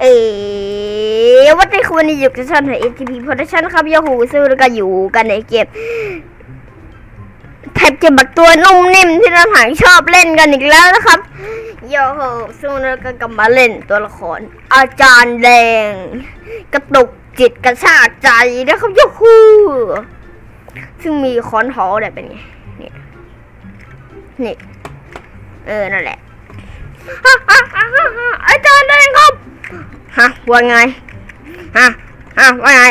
เอ๋วันนี้คุณอยู่กับฉันใน ATP Production ครับยาหูซึ่งเราก็อยู่กันในเกมแทบจะบักตัวนุ่มนิ่มที่เราหางชอบเล่นกันอีกแล้วนะครับโยโหซึ่งเราก็กลับมาเล่นตัวละคร อาจารย์แดง กระตุกจิตกระชากใจนะครับโยฮูซึ่งมีคอนหอเนี่ยเป็นไงนี่นี่เออนั่นแหละอาจารย์แด ฮะว่าไง ฮะ ฮะ ว่าไง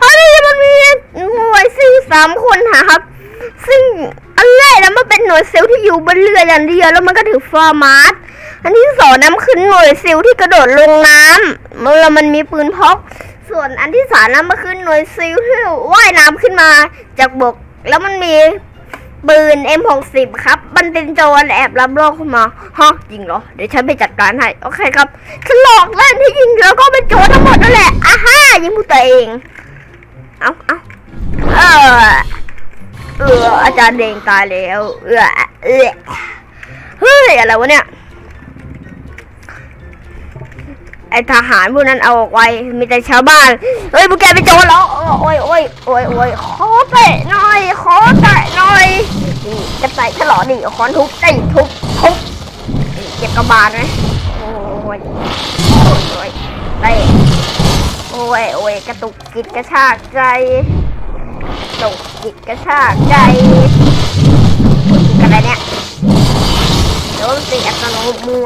เฮ้ย มันมีหน่วยซิลสามคนหะครับ ซึ่งอันแรกนะมันเป็นหน่วยซิลที่อยู่บนเรืออย่างเดียวแล้วมันก็ถือฟอร์มาสอันที่สองนั้นคือหน่วยซิลที่กระโดดลงน้ำแล้วมันมีปืนพก ส่วนอันที่สามนั้นมันคือหน่วยซิลที่ว่ายน้ำขึ้นมาจากบก แล้วมันมี ปืน M60 ครับ มันเป็นโจรแอบรับโลกขึ้นมาฮะจริงเหรอ เดี๋ยวฉันไปจัดการให้ โอเคครับฉันหลอกเล่นที่จริงแล้วก็เป็นโจรทั้งหมดนั่นแหละอ่าฮ่ายิงผู้ตัวเอง เอาเอาเออเอออาจารย์เดงตายแล้ว เออเออเฮ้ย อะไรวะเนี่ย ไอทหารพวกนั้นเอาออกไว้ มีแต่ชาวบ้าน เฮ้ยพวกแกเป็นโจรแล้วโอ้ยโอ้ยโอ้ยโอ้ยขอเตะหน่อย ขอเตะหน่อยนี่ จะใส่ฉลอนี่คอนทุบได้ทุบทุบเก็บกระบาลไหมโอ้ยโอ้ยโอ้ยเตะโอ้ยโอ้ยกระตุกจิตกระชากใจกระตุกจิตกระชากใจกันอะไรเนี่ยโดนตีอัตโน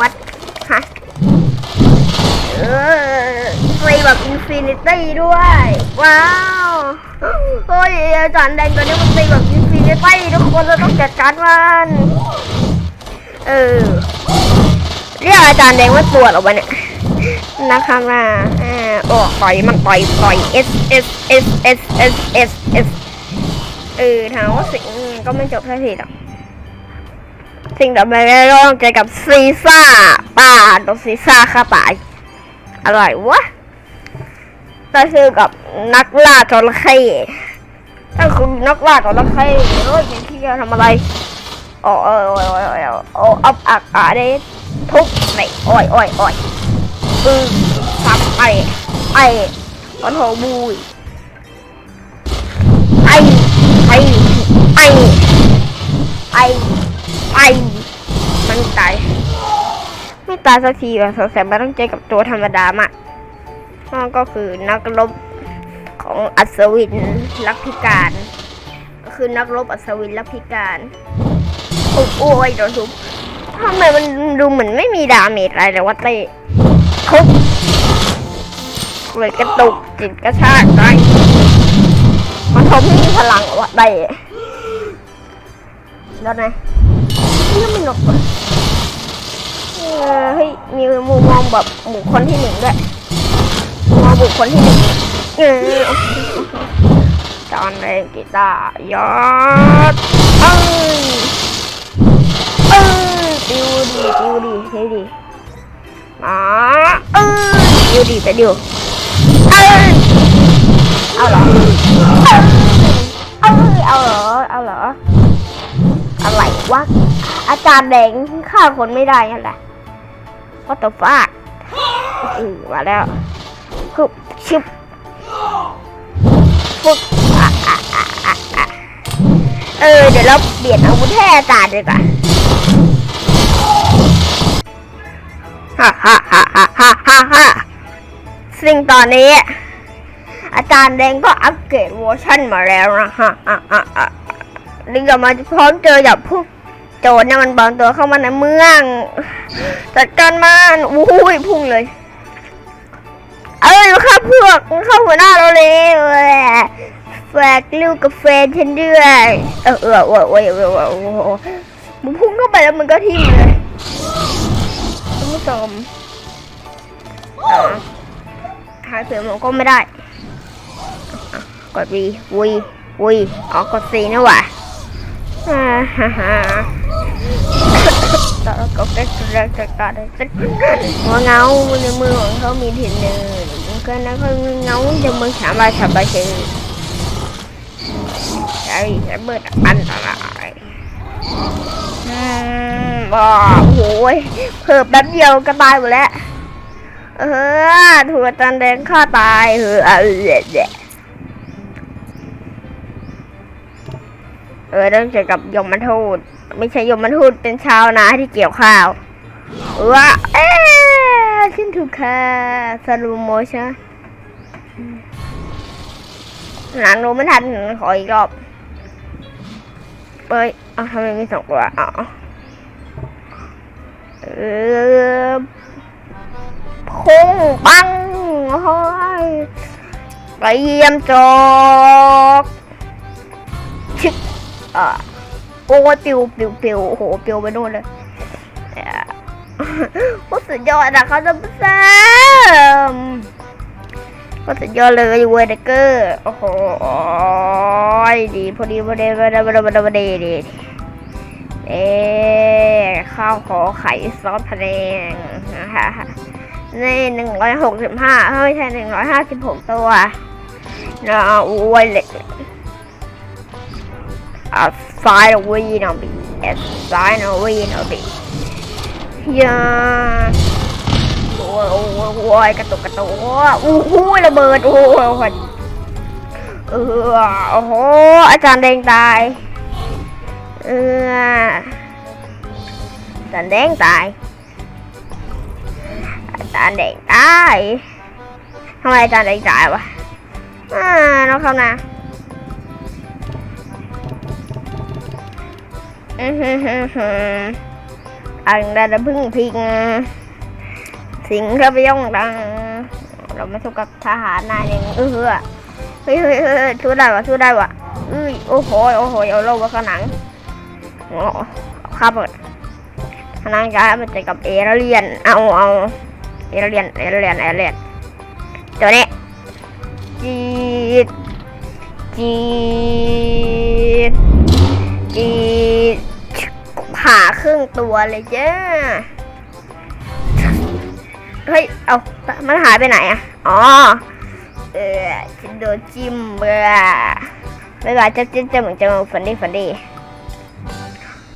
มัติฮะเออฟรีแบบอินฟินิตี้ด้วย ว้าว โอ้ยอาจารย์แดงตัวนี้มันฟรีแบบอิน ฟินิตี้ทุกคนเราต้องจัดการมันเออเรียกอาจารย์แดงว่าปวดหรอวะเนี่ยนะคะมาอ่าโอ้ต่อยมันต่อยต่อย S S S S S S S เออถามว่าสิ่งก็ไม่จบสักทีหรอกสิ่งต่อไปเราต้องเจอกับซีซ่าป่าตัวซีซ่าฆ่าป่าอะไรวะก็คือกับนักล่าจระเข้ ถ้าคุณนักล่าจระเข้เอ้ยเป็นที่จะทำอะไรโอ้ยโอ้ยโอ้ยโอ้ยโอ้อับอักอาเดทุบไหนโอ้ยโอ้ยโอ้ยอือซับไปไอ้ปะโถบุยไอไอไอไอไอมันตายไม่ตายสักทีว่ะสงสัยมันต้องเจอกับตัวธรรมดามากนั่นก็คือนักรบ ของอัศวินลักพิการ ก็คือนักรบอัศวินลักพิการ โอ้โอ้ยโดนทุบทำไมมันดูเหมือนไม่มีดาเมจอะไรเลยวะเต้ทุบเลยกระตุกจิตกระชากใจมันทำให้มีพลังวะเต้แล้วไงนี่มันหนกว่ะเออเฮ้ย มีมุมมองแบบบุคคลที่หนึ่งด้วยมองบุคคลที่หนึ่ง เออจอนเล่นกีตาร์ยอดเอ้ยเอ้ยดิวดีดิวดีเฮ้ดีมาเอ้ยดิวดีไปดิวเอ้ยเอาเหรอเอ้ยเอาเหรอเอาเหรออะไรวะอาจารย์แดงฆ่าคนไม่ได้นั่นแหละ What the fuck อือมาแล้วฮึบชิบ ฟึกอะอะอะอะอะเออ เดี๋ยวเราเปลี่ยนอาวุธให้อาจารย์ดีกว่าฮ่าฮ่าฮ่าฮ่าฮ่าฮ่าซึ่งตอนนี้ อาจารย์แดงก็อัปเกรดเวอร์ชันมาแล้วนะฮะอะอะอะนี่ก็มาพร้อมเจอกับพวกโจรเนี่ยมันปลอมตัวเข้ามาในเมือง จัดการมันอุ้ยพุ่งเลย เอ้ยมาครับพวกมันเข้าหัวหน้าเราเลยแฝกลูกกับแฟนฉันด้วยเออเออโอ้ยโอ้ยโอ้ยโอ้ยโอ้ยโอ้ยมันพุ่งเข้าไปแล้วมันก็ทิ่มเลยคุณผู้ชมอ่าหาเสือมันก็ไม่ได้ กดวีวีวีอ๋อกดซีนะว่ะฮ่าฮ่าฮ่า ตอนก็แก๊กแก๊กแก๊กแก๊กแก๊กหัวเงาในมือของเขามีถิ่นเนินก็นั้นก็เงาจะมือสามใบสามใบเฉยใช่ระเบิดอันตรายบ้าโอ้ยเพิ่มแป๊บเดียวก็ตายหมดแล้วเออถูกอาจารย์แดงฆ่าตายเออเออ เออเรื่องเกี่ยวกับยมทูตไม่ใช่ยมทูตเป็นชาวนาที่เกี่ยวข้าวว่าเอ๊ะฉันถูกค่ะสรุปโมชั่นหนังรู้ไม่ทันขออีกรอบเอ้ยเอาทำไมมีสองตัวอ๋อเออพุ่งปังโอ้ยไปเยี่ยมจอกชึกเอ่อโอ้ปิวปิวปิวโอ้โหปิวไปโน่นเลยเอ่อโอ้สุดยอดอะเขาจะแซมก็สุดยอดเลยเวอร์เดเกอร์โอ้โหดีพอดีพอดีพอดีพอดีพอดีพอดีดีเอ๊ข้าวขอไข่ซอสพะแนงนะคะในหนึ่งร้อยหกสิบห้าไม่ใช่หนึ่งร้อยห้าสิบหกตัวนะอ้วยเลย อะสายเอาวีนเอาบีเอสสายเอาวีนเอาบียาโอ้ยโอ้ยกระตุกกระตุกโอ้โหระเบิดโอ้ยเออโอ้โหอาจารย์แดงตายเอออาจารย์แดงตายอาจารย์เด็กตายทำไมอาจารย์เด็กตายวะอ่าน้องเขานะ อือฮึฮึฮึอันดาพึ่งพิง สิงเข้าไปย่องดัง เราไม่สู้กับทหารนายหนึ่งเออเฮ้ยเฮ้ยเฮ้ยเฮ้ยสู้ได้วะสู้ได้วะเอ้ยโอ้โหโอ้โหเอาโลกมาหนังโอ้ข้าเปิดพนังย้ามันจะกับเอเลียน เอาเอาเอเลียนเอเลียนเอเลียนตัวนี้จีดจีดจีด ขาครึ่งตัวเลยจ้าเฮ้ย เอา มันหายไปไหนอะอ๋อ เออฉันโดนจิ้มเบื่อไม่ว่าจะจิ้มจะเหมือนจะฝันดีฝันดี